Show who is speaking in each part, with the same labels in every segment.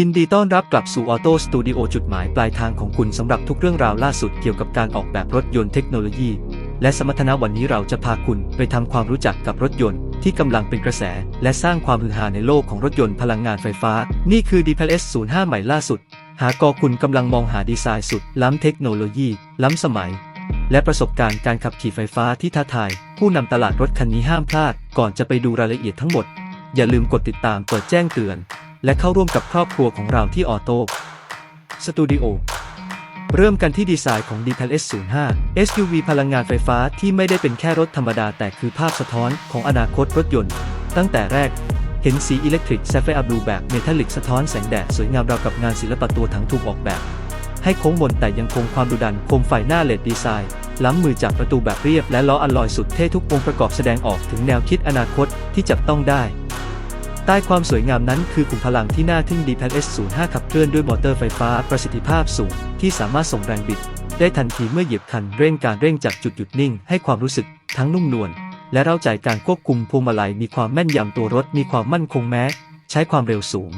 Speaker 1: ยินดีต้อนรับกลับสู่ออโต้สตูดิโอจุดหมายปลายทางของคุณสำหรับทุกเรื่องราวล่าสุดเกี่ยวกับการออกแบบรถยนต์เทคโนโลยี และสมรรถนะวันนี้เราจะพาคุณไปทำความรู้จักกับรถยนต์ที่กำลังเป็นกระแส และสร้างความฮือฮาในโลกของรถยนต์พลังงานไฟฟ้า นี่คือ d p l S05 ใหม่ล่าสุด หากอคุณกำลังมองหาดีไซน์สุด ล้ำเทคโนโลยี ล้ำสมัย และประสบการณ์การขับขี่ไฟฟ้าที่ท้าทาย ผู้นำตลาดรถคันนี้ห้ามพลาด ก่อนจะไปดูรายละเอียดทั้งหมด อย่าลืมกดติดตามเปิดแจ้งเตือน และเข้าร่วมกับครอบครัวของเราที่ออโต้สตูดิโอเริ่มกันที่ดีไซน์ของ d p l S05 SUV พลังงานไฟฟ้าที่ไม่ได้เป็นแค่รถธรรมดาแต่คือภาพสะท้อนของอนาคตรถยนต์ ตั้งแต่แรก เห็นสีอิเล็กทริกแซฟเฟอร์บลูแบบเมทัลลิกสะท้อนแสงแดดสวยงามราวกับงานศิลปะตัวถังถูกออกแบบ ให้โค้งมนแต่ยังคงความดุดันโคมไฟหน้าเลดดีไซน์ ล้ำมือจากประตูแบบเรียบและล้ออัลลอยสุดเท่ทุกองค์ประกอบแสดงออกถึงแนวคิดอนาคตที่จับต้องได้ ใต้ความสวยงามนั้นคือขุมพลังที่น่าทึ่ง d p l S05 ขับเคลื่อนด้วยมอเตอร์ไฟฟ้าประสิทธิภาพสูง ที่สามารถส่งแรงบิด ได้ทันทีเมื่อเหยียบคันเร่งการเร่งจากจุดหยุดนิ่ง ให้ความรู้สึกทั้งนุ่มนวลและเร้าใจการควบคุมพวงมาลัยมีความแม่นยำตัวรถมีความมั่นคงแม้ ใช้ความเร็วสูง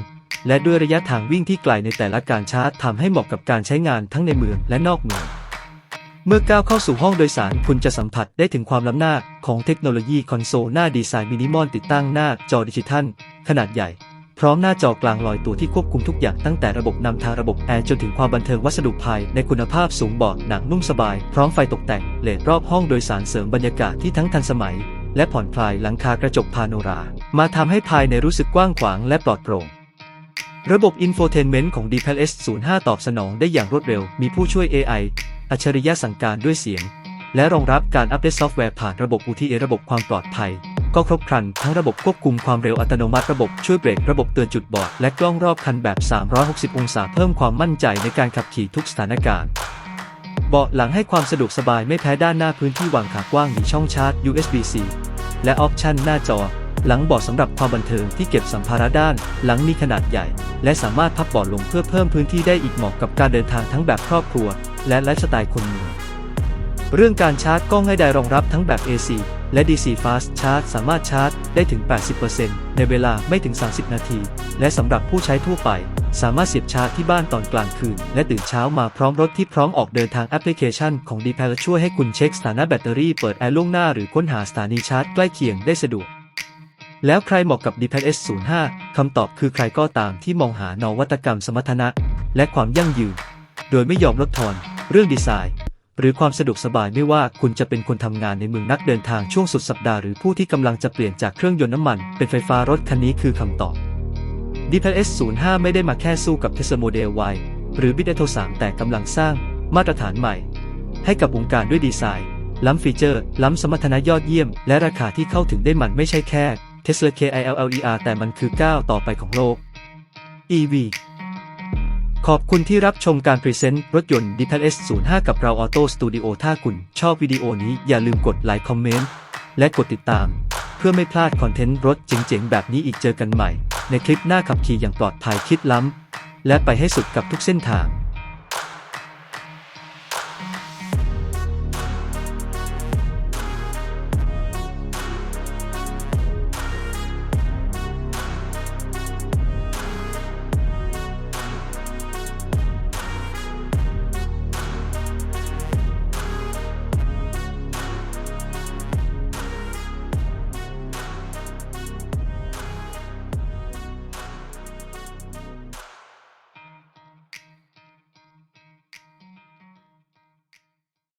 Speaker 1: และด้วยระยะทางวิ่งที่ไกลในแต่ละการชาร์จทำให้เหมาะกับการใช้งานทั้งในเมืองและนอกเมือง เมื่อก้าวเข้าสู่ห้องโดยสารคุณจะสัมผัสได้ถึงความล้ำหน้าของเทคโนโลยีคอนโซลหน้าดีไซน์มินิมอลติดตั้งหน้าจอดิจิทัล ขนาดใหญ่ พร้อมหน้าจอกลางลอยตัวที่ควบคุมทุกอย่างตั้งแต่ระบบนำทางระบบแอร์จนถึงความบันเทิงวัสดุภายในคุณภาพสูงเบาะหนังนุ่มสบาย พร้อมไฟตกแต่งเลดรอบห้องโดยสารเสริมบรรยากาศที่ทั้งทันสมัย และผ่อนคลายหลังคากระจกพาโนรา มาทำให้ภายในรู้สึกกว้างขวางและปลอดโปร่งระบบอินโฟเทนเมนต์ของ d p l S05 ตอบสนองได้อย่างรวดเร็ว มีผู้ช่วย AI อัจฉริยะสั่งการด้วยเสียง และรองรับการอัปเดตซอฟต์แวร์ผ่านระบบ UTA ระบบความปลอดภัย ก็ครบครันทั้งระบบควบคุมความเร็วอัตโนมัติระบบช่วยเบรกระบบเตือนจุดบอด และกล้องรอบคันแบบ 360 องศาเพิ่มความมั่นใจในการขับขี่ทุกสถานการณ์เบาะหลังให้ความสะดวกสบายไม่แพ้ด้านหน้าพื้นที่วางขากว้างมีช่องชาร์จ USB-C และออปชันหน้าจอ หลังเบาะสำหรับความบันเทิงที่เก็บสัมภาระด้าน หลังมีขนาดใหญ่ และสามารถพับเบาะลงเพื่อเพิ่มพื้นที่ได้อีกเหมาะกับการเดินทางทั้งแบบครอบครัว และไลฟ์สไตล์คนเมืองเรื่องการชาร์จก็ง่ายดายรองรับทั้งแบบ AC และ DC Fast Charge สามารถชาร์จได้ถึง 80%ในเวลาไม่ถึง 30 นาที และสำหรับผู้ใช้ทั่วไป สามารถเสียบชาร์จที่บ้านตอนกลางคืน และตื่นเช้ามาพร้อมรถที่พร้อมออกเดินทางแอปพลิเคชันของ d p l ช่วยให้คุณเช็คสถานะแบตเตอรี่เปิดแอร์ล่วงหน้าหรือค้นหาสถานีชาร์จใกล้เคียงได้สะดวก แล้วใครเหมาะกับ d p l S05 คำตอบคือใครก็ตามที่มองหานวัตกรรมสมรรถนะ และความยั่งยืน โดยไม่ยอมลดทอน เรื่องดีไซน์ หรือความสะดวกสบายไม่ว่าคุณจะเป็นคนทำงานในเมืองนักเดินทางช่วงสุดสัปดาห์หรือผู้ที่กำลังจะเปลี่ยนจากเครื่องยนต์น้ำมัน เป็นไฟฟ้ารถคันนี้คือคำตอบ d p S05 ไม่ได้มาแค่สู้กับ Tesla Model Y หรือ b i t 3แต่กำลังสร้างมาตรฐานใหม่ ให้กับวงการด้วยดีไซน์ ล้ำฟีเจอร์ ล้ำสมรรถนะยอดเยี่ยม และราคาที่เข้าถึงได้มันไม่ใใช่แค่ Tesla KILLER แต่มันคือก้าวต่อไปของโลก EV ขอบคุณที่รับชมการพรีเซนต์รถยนต์ d p l S05 กับเราออโต้สตูดิโอถ้าคุณชอบวิดีโอนี้อย่าลืมกดไลค์คอมเมนต์และกดติดตาม เพื่อไม่พลาดคอนเทนต์รถเจ๋งๆ แบบนี้อีกเจอกันใหม่ ในคลิปหน้าขับขี่อย่างปลอดภัยคิดล้ำ และไปให้สุดกับทุกเส้นทาง